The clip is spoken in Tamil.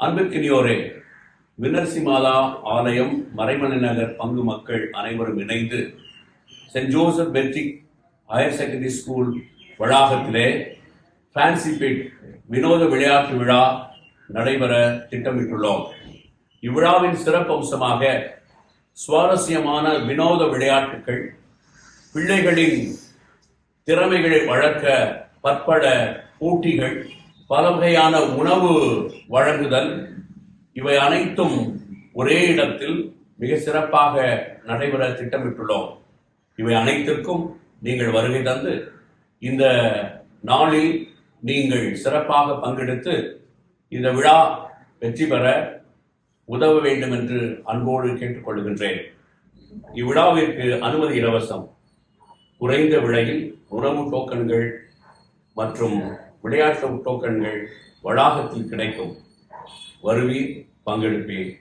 அன்பிற்கினியோரே வினர்சி ஆலயம் மறைமலை நகர் பங்கு மக்கள் அனைவரும் இணைந்து saint Joseph Patrick higher secondary school வளாகத்திலே fancy பிட் வினோத விளையாட்டு விழா நடைபெற திட்டமிட்டுள்ளோம். இவ்விழாவின் சிறப்பம்சமாக சுவாரஸ்யமான வினோத விளையாட்டுகள் பிள்ளைகளின் திறமைகளை வளர்க்க பற்பட போட்டிகள் பல வகையான உணவு வழங்குதல் இவை அனைத்தும் ஒரே இடத்தில் மிக சிறப்பாக நடைபெற திட்டமிட்டுள்ளோம். இவை அனைத்திற்கும் நீங்கள் வருகை தந்து இந்த நாளில் நீங்கள் சிறப்பாக பங்கெடுத்து இந்த விழா வெற்றி பெற உதவ வேண்டும் என்று அன்போடு கேட்டுக்கொள்கின்றேன். இவ்விழாவிற்கு அனுமதி இலவசம். குறைந்த விலையில் உணவு டோக்கன்கள் மற்றும் விளையாட்டு டோக்கன்கள் வளாகத்தில் கிடைக்கும். வருவீர் பங்கெடுப்பீர்.